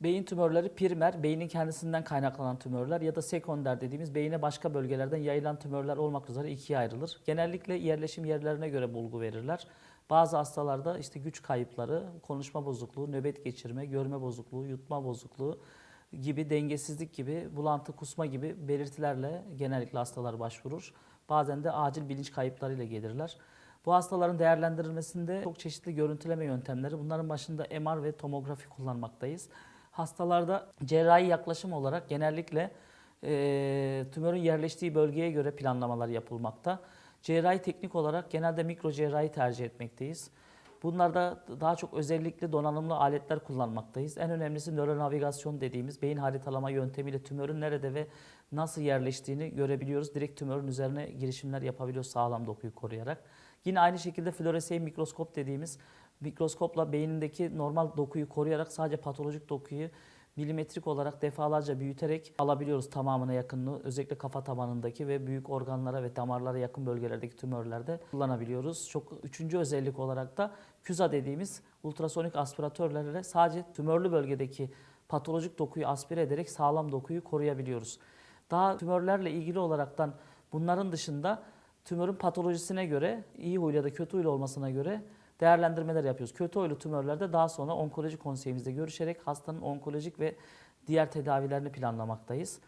Beyin tümörleri primer, beynin kendisinden kaynaklanan tümörler ya da sekonder dediğimiz beyine başka bölgelerden yayılan tümörler olmak üzere ikiye ayrılır. Genellikle yerleşim yerlerine göre bulgu verirler. Bazı hastalarda işte güç kayıpları, konuşma bozukluğu, nöbet geçirme, görme bozukluğu, yutma bozukluğu gibi dengesizlik gibi, bulantı, kusma gibi belirtilerle genellikle hastalar başvurur. Bazen de acil bilinç kayıplarıyla gelirler. Bu hastaların değerlendirilmesinde çok çeşitli görüntüleme yöntemleri, bunların başında MR ve tomografi kullanmaktayız. Hastalarda cerrahi yaklaşım olarak genellikle e, tümörün yerleştiği bölgeye göre planlamalar yapılmakta. Cerrahi teknik olarak genelde mikro cerrahi tercih etmekteyiz. Bunlarda daha çok özellikle donanımlı aletler kullanmaktayız. En önemlisi nöronavigasyon dediğimiz beyin haritalama yöntemiyle tümörün nerede ve nasıl yerleştiğini görebiliyoruz. Direkt tümörün üzerine girişimler yapabiliyoruz sağlam dokuyu koruyarak. Yine aynı şekilde fluoresey mikroskop dediğimiz mikroskopla beynindeki normal dokuyu koruyarak sadece patolojik dokuyu milimetrik olarak defalarca büyüterek alabiliyoruz tamamına yakınlığı. Özellikle kafa tabanındaki ve büyük organlara ve damarlara yakın bölgelerdeki tümörlerde kullanabiliyoruz. Çok üçüncü özellik olarak da KÜZA dediğimiz ultrasonik aspiratörlerle sadece tümörlü bölgedeki patolojik dokuyu aspire ederek sağlam dokuyu koruyabiliyoruz. Daha tümörlerle ilgili olaraktan bunların dışında tümörün patolojisine göre iyi huylu ya da kötü huylu olmasına göre değerlendirmeler yapıyoruz. Kötü huylu tümörlerde daha sonra onkoloji konseyimizde görüşerek hastanın onkolojik ve diğer tedavilerini planlamaktayız.